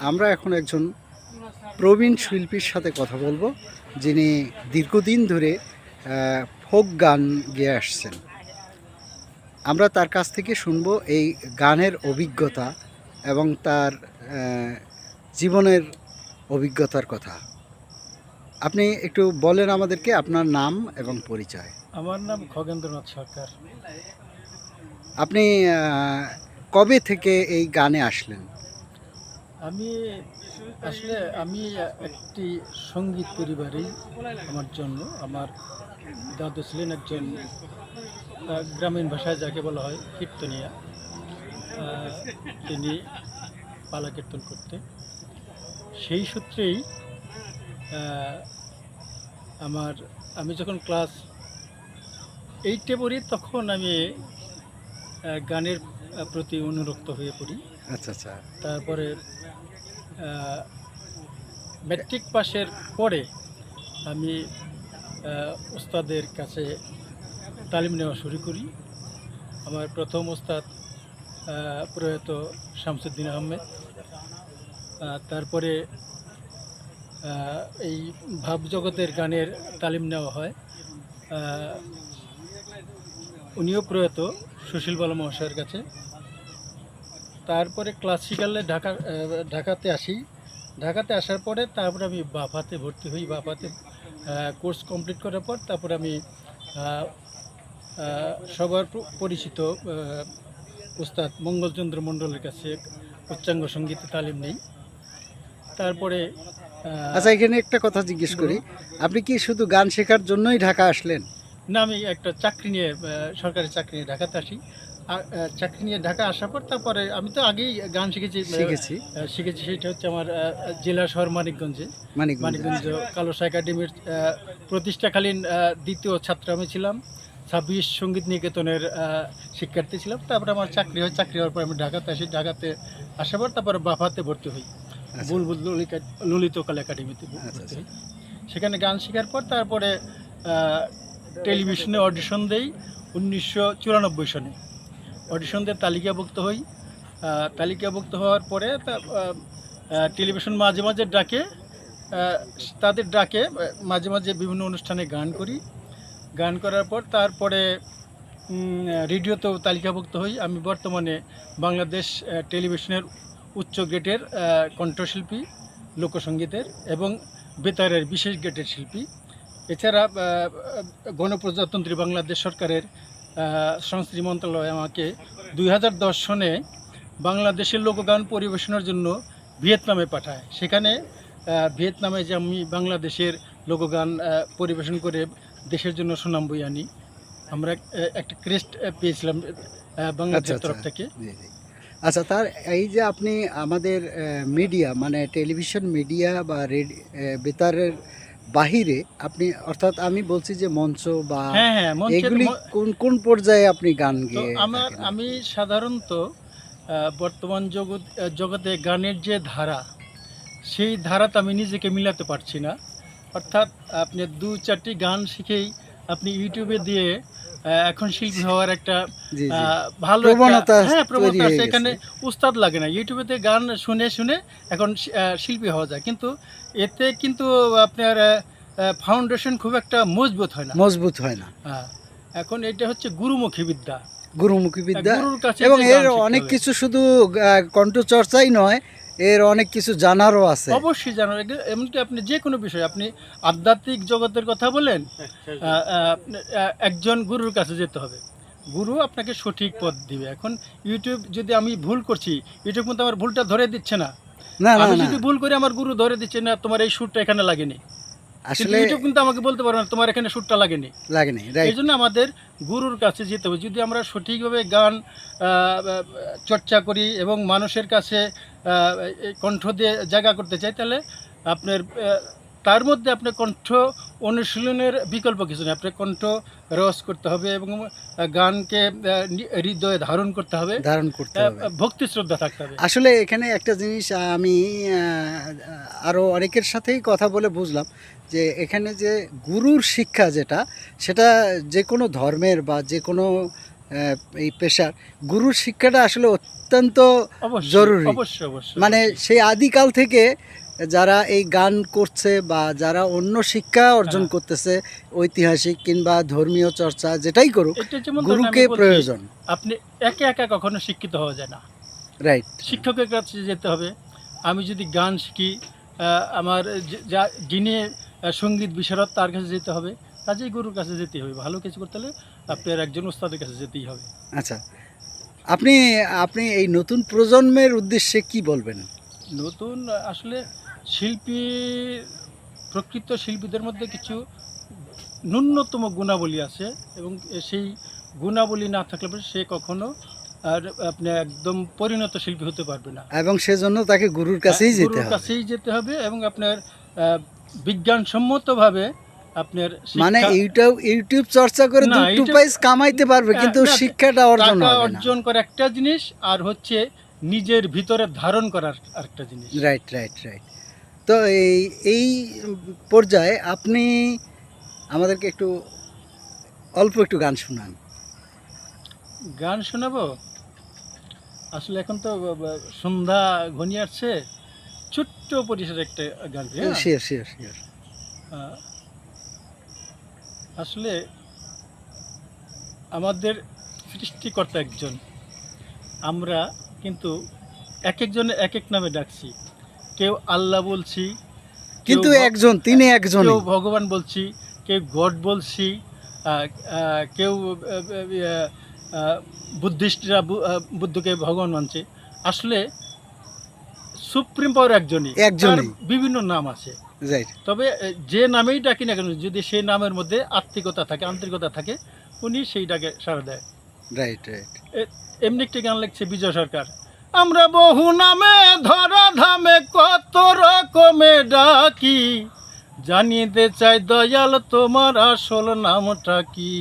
আমরা এখন একজন প্রবীণ শিল্পীর সাথে কথা বলব যিনি দীর্ঘদিন ধরে ফোক গান গেয়ে আসছেন। আমরা তার কাছ থেকে শুনব এই গানের অভিজ্ঞতা এবং তার জীবনের অভিজ্ঞতার কথা। আপনি একটু বলেন আমাদেরকে আপনার নাম এবং পরিচয়। আমার নাম খগেন্দ্রনাথ সরকার। আপনি কবে থেকে এই গানে আসলেন? আমি আসলে আমি একটি সংগীত পরিবারেই আমার জন্ম আমার দাদু ছিলেন একজন গ্রামীণ ভাষায় যাকে বলা হয় কীর্তনিয়া। তিনি পালা কীর্তন। করতেন সেই সূত্রেই আমার, আমি যখন ক্লাস এইটে পড়ি তখন আমি গানের প্রতি অনুরক্ত হয়ে পড়ি। আচ্ছা আচ্ছা। তারপরে ম্যাট্রিক পাশের পরে আমি ওস্তাদের কাছে তালিম নেওয়া শুরু করি। আমার প্রথম ওস্তাদ প্রয়াত শামসুদ্দিন আহমেদ। তারপরে এই ভাবজগতের গানের তালিম নেওয়া হয়। উনিও প্রয়াত সুশীল বালা মহাশয়ের কাছে। তারপরে ক্লাসিক্যালে ঢাকা ঢাকাতে আসি। ঢাকাতে আসার পরে তারপরে আমি বাফাতে ভর্তি হই বাফাতে কোর্স কমপ্লিট করার পর তারপরে আমি সবার পরিচিত উস্তাদ মঙ্গলচন্দ্র মণ্ডলের কাছে উচ্চাঙ্গ সঙ্গীতে তালিম নেই। তারপরে আচ্ছা এখানে একটা কথা জিজ্ঞেস করি। আপনি কি শুধু গান শেখার জন্যই ঢাকা আসলেন? না আমি একটা চাকরি নিয়ে সরকারি চাকরি নিয়ে ঢাকাতে আসি। চাকরি নিয়ে ঢাকা আসার পর তারপরে আমি তো আগেই গান শিখেছি শিখেছি। শিখেছি সেটা হচ্ছে আমার জেলা শহর মানিকগঞ্জে। মানিকগঞ্জ। কালোস একাডেমির প্রতিষ্ঠাকালীন দ্বিতীয় ছাত্র আমি ছিলাম ছাব্বিশ সংগীত নিকেতনের শিক্ষার্থী ছিলাম। তারপরে আমার চাকরি হয় চাকরি হওয়ার পর আমি ঢাকাতে আসি। ঢাকাতে আসার পর তারপরে বাফাতে ভর্তি হই। আচ্ছা। বুলবুল ললিত কলা একাডেমিতে আচ্ছা, ভর্তি হই। সেখানে গান শেখার পর তারপরে টেলিভিশনে অডিশন দেই উনিশশো চুরানব্বই সনে। অডিশন দিয়ে তালিকাভুক্ত হই। তালিকাভুক্ত হওয়ার পরে টেলিভিশন মাঝে মাঝে ডাকে। তাদের ডাকে মাঝে মাঝে বিভিন্ন অনুষ্ঠানে গান করি। গান করার পর তারপরে রেডিওতেও তালিকাভুক্ত হই। আমি বর্তমানে বাংলাদেশ টেলিভিশনের উচ্চ আহ, কণ্ঠশিল্পী লোকসঙ্গীতের এবং বেতারের বিশেষ গ্রেডের শিল্পী। এছাড়া গণপ্রজাতন্ত্রী বাংলাদেশ সরকারের সংস্কৃতি মন্ত্রণালয় আমাকে দুই হাজার দশ সনে বাংলাদেশের লোকগান পরিবেশনের জন্য ভিয়েতনামে পাঠায় সেখানে ভিয়েতনামে যে আমি বাংলাদেশের লোকগান পরিবেশন করে দেশের জন্য সুনাম বই আনি আমরা একটা ক্রেস্ট পেয়েছিলাম বাংলাদেশের আচ্ছা, তরফ আচ্ছা। থেকে জি, জি। আচ্ছা তার এই যে আপনি আমাদের মিডিয়া মানে টেলিভিশন মিডিয়া বা রেডি বেতারের বাহিরে আপনি অর্থাৎ আমি বলছি যে মঞ্চ বা হ্যাঁ হ্যাঁ এগুলি কোন কোন পর্যায়ে আপনি গান গিয়ে আমার আমি সাধারণত বর্তমান জগৎ জগতে গানের যে ধারা সেই ধারাতে আমি নিজেকে মিলাতে পারছি না। অর্থাৎ আপনি দু চারটি গান শিখেই আপনি ইউটিউবে দিয়ে এখন শিল্পী হওয়ার একটা ভালো প্রবণতা হ্যাঁ প্রবণতা আছে। এখানে উস্তাদ লাগে না। ইউটিউবেতে গান শুনে শুনে এখন শিল্পী হওয়া যায়। কিন্তু এতে কিন্তু আপনার ফাউন্ডেশন খুব একটা মজবুত হয় না। মজবুত হয় না। হ্যাঁ, এখন এটা হচ্ছে গুরুমুখী বিদ্যা। গুরুমুখী বিদ্যা। এবং এর অনেক কিছু শুধু কণ্ঠচর্চাই নয় এর অনেক কিছু জানারও আছে। অবশ্যই জানো এগুলো- এমনকি আপনি যে কোনো বিষয় আপনি আধ্যাত্মিক জগতের কথা বলেন আহ, আহ, একজন গুরুর কাছে যেতে হবে। গুরু আপনাকে সঠিক পথ দিবে। এখন ইউটিউব যদি আমি ভুল করছি ইউটিউব কিন্তু আমার ভুলটা ধরে দিচ্ছে না। না না আমি যদি ভুল করি আমার গুরু ধরে দিচ্ছে না তোমার এই সুরটা এখানে লাগেনি। আসলে ইউটিউব কিন্তু আমাকে বলতে পারবে না তোমার এখানে সুরটা লাগেনি। লাগেনি এই জন্য আমাদের গুরুর কাছে যেতে হবে। যদি আমরা সঠিকভাবে গান চর্চা করি এবং মানুষের কাছে কণ্ঠ দিয়ে জায়গা করতে চাই তাহলে আপনার তার মধ্যে আপনার কণ্ঠ অনুশীলনের বিকল্প কিছু নেই। আপনার কণ্ঠ রস করতে হবে এবং গানকে হৃদয়ে ধারণ করতে হবে। ধারণ করতে হবে। ভক্তি শ্রদ্ধা থাকতে হবে। আসলে এখানে একটা জিনিস আমি আরও অনেকের সাথেই কথা বলে বুঝলাম যে এখানে যে গুরুর শিক্ষা যেটা সেটা যে কোনো ধর্মের বা যে কোনো এই পেশার। গুরুর শিক্ষাটা আসলে অত্যন্ত জরুরি। মানে সেই আদিকাল থেকে যারা এই গান করছে বা যারা অন্য শিক্ষা অর্জন হ্যাঁ। করতেছে ঐতিহাসিক কিংবা ধর্মীয় চর্চা যেটাই করুক গুরুকে প্রয়োজন। আপনি একে একা কখনো শিক্ষিত হওয়া যায় না। রাইট শিক্ষকের কাছে যেতে হবে। আমি যদি গান শিখি আমার যা যিনি সংগীত বিশারদ তার কাছে যেতে হবে। কাজেই গুরুর কাছে যেতে হবে। ভালো কিছু করতে হলে আপনার একজন ওস্তাদের কাছে যেতেই হবে। আচ্ছা আপনি আপনি এই নতুন প্রজন্মের উদ্দেশ্যে কি বলবেন? নতুন আসলে শিল্পী প্রকৃত শিল্পীদের মধ্যে কিছু ন্যূনতম গুণাবলী আছে এবং সেই গুণাবলী না থাকলে পরে সে কখনো আর আপনি একদম পরিণত শিল্পী হতে পারবে না। এবং সেজন্য তাকে গুরুর কাছেই যেতে গুরুর হবে। কাছেই যেতে হবে এবং আপনার বিজ্ঞানসম্মতভাবে আপনার মানে ইউটিউব ইউটিউব চর্চা করে দুটো পাইস কামাইতে পারবে কিন্তু শিক্ষাটা অর্জন হবে অর্জন করা একটা জিনিস আর হচ্ছে নিজের ভিতরে ধারণ করার আরেকটা জিনিস। রাইট রাইট রাইট তো এই এই পর্যায়ে আপনি আমাদেরকে একটু অল্প একটু গান শোনান। গান শোনাবো? আসলে এখন তো সন্ধ্যা ঘনিয়ে আসছে। ছোট্ট পরিসরে একটা গান? শিওর শিওর শিওর আসলে আমাদের সৃষ্টিকর্তা একজন। আমরা কিন্তু এক একজনে এক এক নামে ডাকছি। কেউ আল্লাহ বলছি কিন্তু একজন তিনি একজন কেউ ভগবান বলছি কেউ গড বলছি কেউ বুদ্ধিস্টরা বুদ্ধকে ভগবান মানছে। আসলে সুপ্রিম পাওয়ার একজনই। একজনই। বিভিন্ন নাম আছে। তবে যে নামেই ডাকি না কেন যদি সেই নামের মধ্যে আত্মিকতা থাকে আন্তরিকতা থাকে উনি সেই ডাকে সাড়া দেয়। রাইট রাইট এমনি একটি গান লিখছে বিজয় সরকার। আমরা বহু নামে ধরা ধামে কত রকমে ডাকি জানিতে চাই দয়াল তোমার আসল নামটা কি?